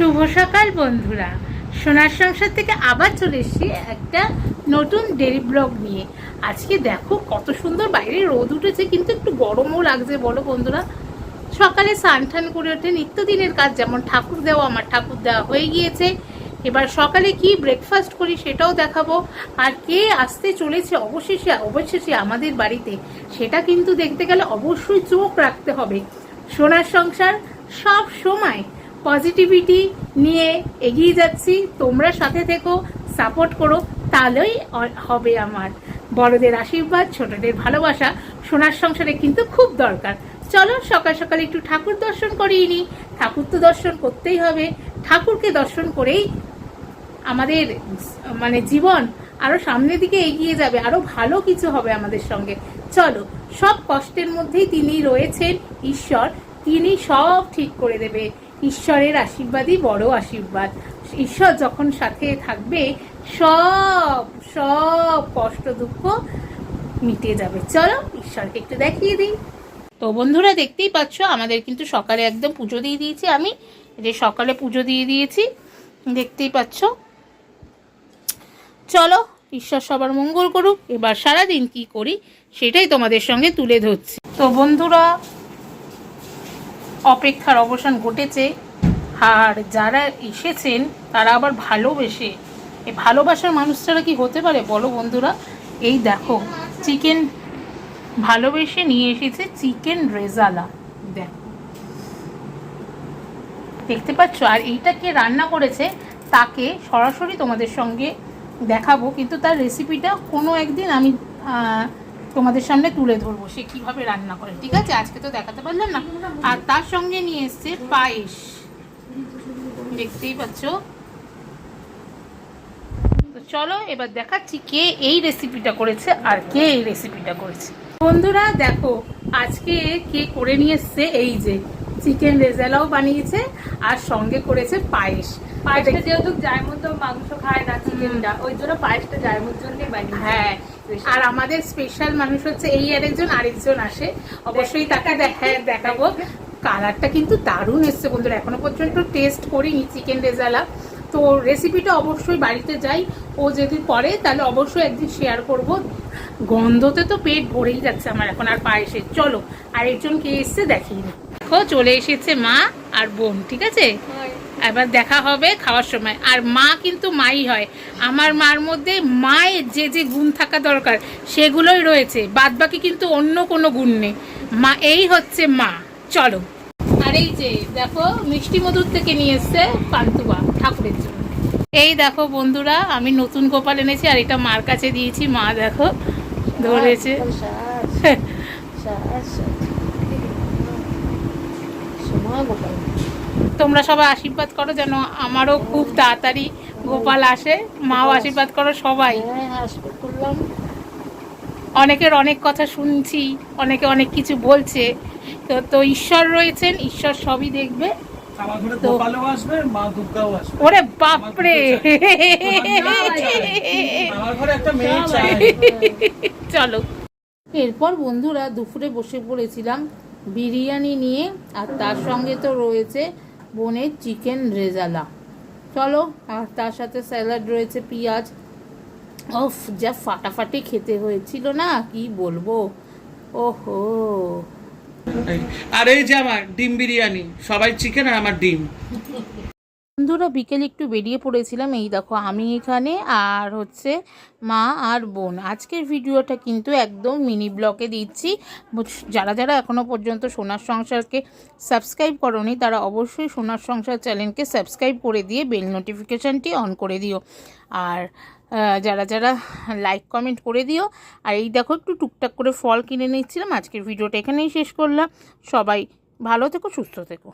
শুভ সকাল, বন্ধুরা। সোনার সংসার থেকে আবার চলে এসেছি একটা নতুন ডেলি ব্লগ নিয়ে। আজকে দেখো কত সুন্দর বাইরে রোদ উঠেছে, কিন্তু একটু গরমও লাগছে, বলো বন্ধুরা। সকালে স্নান টান করে ওঠে, নিত্যদিনের কাজ, যেমন ঠাকুর দেওয়া, আমার ঠাকুর দেওয়া হয়ে গিয়েছে। এবার সকালে কি ব্রেকফাস্ট করি সেটাও দেখাবো। আর কে আসতে চলেছে অবশেষে অবশেষে আমাদের বাড়িতে, সেটা কিন্তু দেখতে গেলে অবশ্যই চোখ রাখতে হবে। সোনার সংসার সব সময়। পজিটিভিটি নিয়ে এগিয়ে যাচ্ছি। তোমরা সাথে থেকো সাপোর্ট করো, তাহলেই হবে আমার। বড়দের আশীর্বাদ, ছোটদের ভালোবাসা, সোনার সংসারে কিন্তু খুব দরকার। চলো, সকাল সকাল একটু ঠাকুর দর্শন করিয়ে নিই। ঠাকুর তো দর্শন করতেই হবে। ঠাকুরকে দর্শন করেই আমাদের মানে জীবন আরও সামনের দিকে এগিয়ে যাবে। আরও ভালো কিছু হবে আমাদের সঙ্গে। চলো, সব কষ্টের মধ্যেই তিনি রয়েছেন, ঈশ্বর। তিনি সব ঠিক করে দেবে। ঈশ্বরের আশীর্বাদই বড় আশীর্বাদ। ঈশ্বর যখন সাথে থাকবে, সব সব কষ্ট দুঃখ মিটে যাবে। চলো ঈশ্বরকে একটু দেখিয়ে দিই। তো বন্ধুরা দেখতেই পাচ্ছ, আমাদের কিন্তু সকালে একদম পুজো দিয়ে দিয়েছি আমি। যে সকালে পুজো দিয়ে দিয়েছি, দেখতেই পাচ্ছ। চলো, ঈশ্বর সবার মঙ্গল করুক। এবার সারাদিন কি করি, সেটাই তোমাদের সঙ্গে তুলে ধরছি। তো বন্ধুরা অপেক্ষার অবসান ঘটেছে। আর যারা এসেছেন, তারা আবার ভালোবেসে। এই ভালোবাসার মানুষ ছাড়া কি হতে পারে? বলো বন্ধুরা। এই দেখো, চিকেন ভালোবেসে নিয়ে এসেছে চিকেন রেজালা। দেখো। দেখতে পাচ্ছ? আর এইটা কে রান্না করেছে, তাকে সরাসরি তোমাদের সঙ্গে দেখাবো। কিন্তু তার রেসিপিটা কোনো একদিন আমি তোমাদের সামনে তুলে ধরবো সে কীভাবে রান্না করে, ঠিক আছে? আজকে তো দেখাতে পারলাম না। আর তার সঙ্গে নিয়ে এসছে পায়েস। দেখতেই পাচ্ছ? চলো, এবার দেখাচ্ছি কে এই রেসিপিটা করেছে আর কে এই রেসিপিটা করেছে। বন্ধুরা, দেখো, আজকে কে করে নিয়ে এসছে, এই যে চিকেন রেজালাও বানিয়েছে আর সঙ্গে করেছে পায়েস। পায়েসটা যেহেতু জায়মুর তো মাংস খায় না চিকেনটা ওই জন্য পায়েসটা জায়মুর জন্যই বানিয়ে হ্যাঁ আর আমাদের স্পেশাল মানুষ হচ্ছে এই আরেকজন আরেকজন আসে। অবশ্যই তাকে দেখা দেখাবো। কালারটা কিন্তু দারুণ এসছে বন্ধুরা এখনও পর্যন্ত টেস্ট করিনি চিকেন রেজালা। তো রেসিপিটা অবশ্যই বাড়িতে যাই ও যদি করে তাহলে অবশ্যই একদিন শেয়ার করব। গন্ধতে তো পেট ভরেই যাচ্ছে আমার এখন আর পায়েসের। চলো আরেকজন কে এসছে দিই। দেখো চলে এসেছে মা আর বোন ঠিক আছে? এবার দেখা হবে খাওয়ার সময়। আর মা কিন্তু মাই হয়। আমার মার মধ্যে মায়ের যে যে গুণ থাকা দরকার সেগুলোই রয়েছে। বাদ বাকি কিন্তু অন্য কোনো গুণ নেই। মা এই হচ্ছে মা। চলো। আর এই যে দেখো মিষ্টি মধুর থেকে নিয়ে এসছে পান্তুয়া ঠাকুরের জন্য। এই দেখো বন্ধুরা আমি নতুন গোপাল এনেছি আর এটা মার কাছে দিয়েছি। মা দেখো ধরেছে। তোমরা সবাই আশীর্বাদ করো যেন আমারও খুব তাড়াতাড়ি গোপাল আসে মাও আশীর্বাদ করো সবাই। অনেকের অনেক কথা শুনছি অনেকে অনেক কিছু বলছে। তো তো ঈশ্বর রয়েছেন ঈশ্বর সবই দেখবে। আমার ঘরে তো- গোপালও আসবে মা দুর্গাও আসবে। ওরে বাপরে! আমার ঘরে একটা মেয়ে চাই। চলো। এরপর বন্ধুরা দুপুরে বসে পড়েছিলাম বিরিয়ানি নিয়ে আর তার সঙ্গে তো রয়েছে বোনের চিকেন রেজালা। চলো, আর তার সাথে স্যালাড রয়েছে পেঁয়াজ। ওফ যা ফাটাফাটি খেতে হয়েছিল না, কি বলব? ওহো। আর এই যে আমার ডিম বিরিয়ানি, সবাই চিকেন আর আমার ডিম। বন্ধুরা বিকেলে একটু বেরিয়ে পড়েছিলাম। এই দেখো আমি এখানে আর হচ্ছে মা আর বোন। আজকের ভিডিওটা কিন্তু একদম মিনি ব্লকে দিচ্ছি। যারা যারা এখনও পর্যন্ত সোনার সংসারকে সাবস্ক্রাইব করনি, তারা অবশ্যই সোনার সংসার চ্যানেলকে সাবস্ক্রাইব করে দিয়ে বেল নোটিফিকেশানটি অন করে দিও। আর যারা যারা লাইক, কমেন্ট করে দিও। আর এই দেখো একটু টুকটাক করে ফল কিনে নিচ্ছিলাম। আজকের ভিডিওটা এখানেই শেষ করলাম। সবাই ভালো থেকো, সুস্থ থেকো।